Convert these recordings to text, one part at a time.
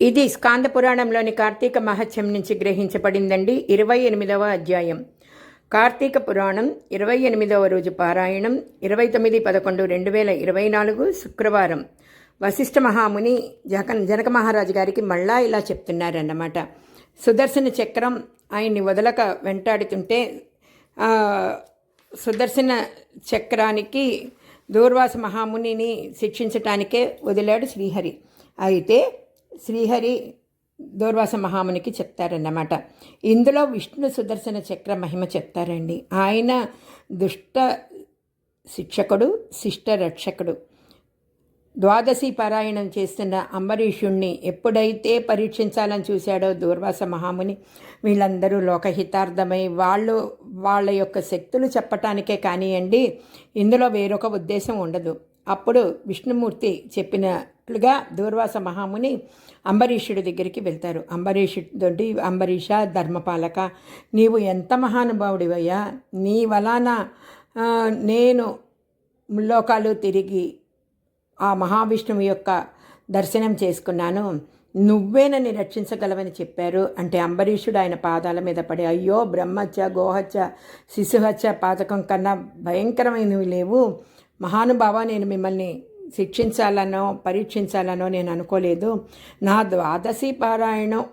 ఇది స్కాంద పురాణంలోని కార్తీక మహత్యం నుంచి గ్రహించబడిందండి. ఇరవై ఎనిమిదవ అధ్యాయం. కార్తీక పురాణం ఇరవై ఎనిమిదవ రోజు పారాయణం ఇరవై తొమ్మిది పదకొండు రెండు వేల ఇరవై నాలుగు శుక్రవారం. వశిష్ఠ మహాముని జక జనక మహారాజు గారికి మళ్ళా ఇలా చెప్తున్నారన్నమాట. సుదర్శన చక్రం ఆయన్ని వదలక వెంటాడుతుంటే సుదర్శన చక్రానికి దూర్వాస మహామునిని శిక్షించటానికే వదిలాడు శ్రీహరి. అయితే శ్రీహరి దూర్వాస మహామునికి చెప్తారన్నమాట. ఇందులో విష్ణు సుదర్శన చక్ర మహిమ చెప్తారండి. ఆయన దుష్ట శిక్షకుడు శిష్ట రక్షకుడు. ద్వాదశి పారాయణం చేస్తున్న అంబరీషుణ్ణి ఎప్పుడైతే పరీక్షించాలని చూశాడో దూర్వాస మహాముని వీళ్ళందరూ లోకహితార్థమై వాళ్ళు వాళ్ళ యొక్క శక్తులు చెప్పటానికే కానివ్వండి ఇందులో వేరొక ఉద్దేశం ఉండదు. అప్పుడు విష్ణుమూర్తి చెప్పినట్లుగా దూర్వాస మహాముని అంబరీషుడి దగ్గరికి వెళ్తారు. అంబరీషుడి అంబరీష ధర్మపాలక నీవు ఎంత మహానుభావుడివయ్యా? నీ వలన నేను ముల్లోకాలు తిరిగి ఆ మహావిష్ణువు యొక్క దర్శనం చేసుకున్నాను. నువ్వే నన్ను రక్షించగలవని చెప్పారు. అంటే అంబరీషుడు ఆయన పాదాల మీద పడి అయ్యో బ్రహ్మహత్య గోహత్య శిశుహత్య పాతకం కన్నా భయంకరమైనవి లేవు. మహానుభావ నేను మిమ్మల్ని శిక్షించాలనో పరీక్షించాలనో నేను అనుకోలేదు. నా ద్వాదశి పారాయణం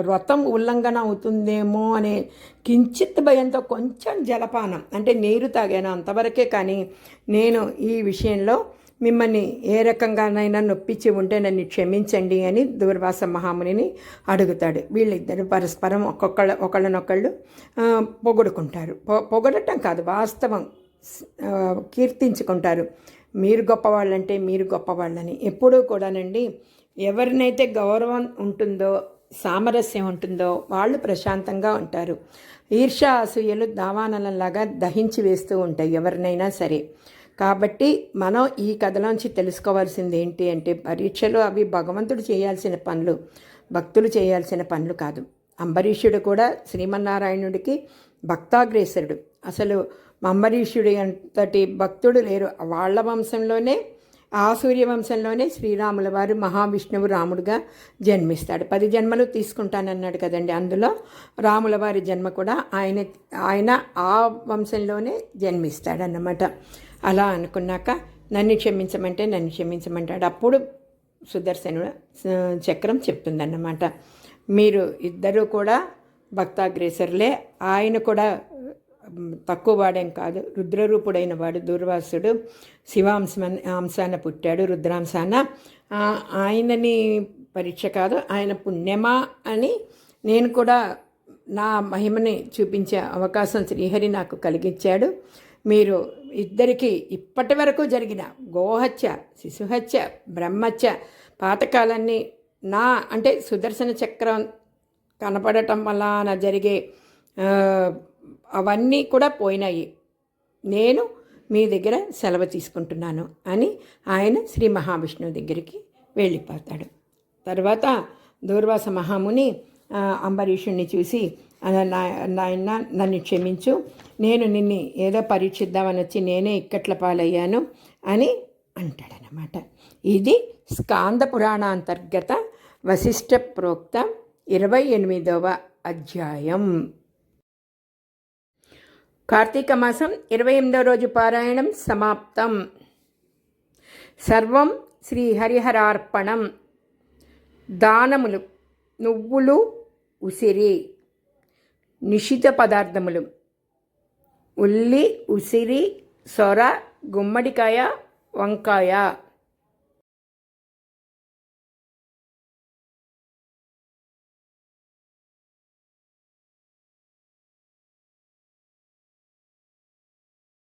వ్రతం ఉల్లంఘన అవుతుందేమో అనే కించిత్ భయంతో కొంచెం జలపానం అంటే నీరు తాగాను అంతవరకే కానీ నేను ఈ విషయంలో మిమ్మల్ని ఏ రకంగానైనా నొప్పించి ఉంటే నన్ను క్షమించండి అని దూర్వాస మహామునిని అడుగుతాడు. వీళ్ళిద్దరు పరస్పరం ఒక్కొక్కళ్ళ ఒకళ్ళనొకళ్ళు పొగుడుకుంటారు. పొ- పొగడటం కాదు వాస్తవం కీర్తించుకుంటారు. మీరు గొప్పవాళ్ళంటే మీరు గొప్పవాళ్ళని. ఎప్పుడూ కూడానండి ఎవరినైతే గౌరవం ఉంటుందో సామరస్యం ఉంటుందో వాళ్ళు ప్రశాంతంగా ఉంటారు. ఈర్ష అసూయలు దావానలంలాగా దహించి వేస్తూ ఉంటాయి ఎవరినైనా సరే. కాబట్టి మనం ఈ కథలోంచి తెలుసుకోవాల్సింది ఏంటి అంటే పరీక్షలు అవి భగవంతుడు చేయాల్సిన పనులు భక్తులు చేయాల్సిన పనులు కాదు. అంబరీషుడు కూడా శ్రీమన్నారాయణుడికి భక్తాగ్రేసరుడు. అసలు అంబరీషుడి అంతటి భక్తుడు లేరు. వాళ్ళ వంశంలోనే ఆ సూర్య వంశంలోనే శ్రీరాముల వారు మహావిష్ణువు రాముడుగా జన్మిస్తాడు. పది జన్మలు తీసుకుంటానన్నాడు కదండి. అందులో రాముల వారి జన్మ కూడా ఆయన ఆయన ఆ వంశంలోనే జన్మిస్తాడన్నమాట. అలా అనుకున్నాక నన్ను క్షమించమంటే నన్ను క్షమించమంటాడు. అప్పుడు సుదర్శనుడు చక్రం చెప్తుందన్నమాట. మీరు ఇద్దరూ కూడా భక్తాగ్రేసరులే. ఆయన కూడా తక్కువ వాడేం కాదు. రుద్రరూపుడైన వాడు దూర్వాసుడు శివాంశ అంశాన పుట్టాడు రుద్రాంశాన. ఆయనని పరీక్ష కాదు ఆయన పుణ్యమా అని నేను కూడా నా మహిమని చూపించే అవకాశం శ్రీహరి నాకు కలిగించాడు. మీరు ఇద్దరికి ఇప్పటి వరకు జరిగిన గోహత్య శిశుహత్య బ్రహ్మత్య పాతకాలన్నీ నా అంటే సుదర్శన చక్రం కనపడటం వల్ల నా జరిగే అవన్నీ కూడా పోయినాయి. నేను మీ దగ్గర సెలవు తీసుకుంటున్నాను అని ఆయన శ్రీ మహావిష్ణువు దగ్గరికి వెళ్ళిపోతాడు. తర్వాత దూర్వాస మహాముని అంబరీషుణ్ణి చూసి నా- నాయన నన్ను క్షమించు. నేను నిన్ను ఏదో పరీక్షిద్దామని వచ్చి నేనే ఇక్కట్ల పాలయ్యాను అని అంటాడనమాట ఇది స్కాంద పురాణాంతర్గత వశిష్ఠ ప్రోక్త ఇరవై ఎనిమిదవ అధ్యాయం. కార్తీక మాసం ఇరవై ఎనిమిదవ రోజు పారాయణం సమాప్తం. సర్వం శ్రీ హరిహరార్పణం. దానములు నువ్వులు ఉసిరి నిషిత పదార్థములు. ఉల్లి ఉసిరి సొర గుమ్మడికాయ వంకాయ.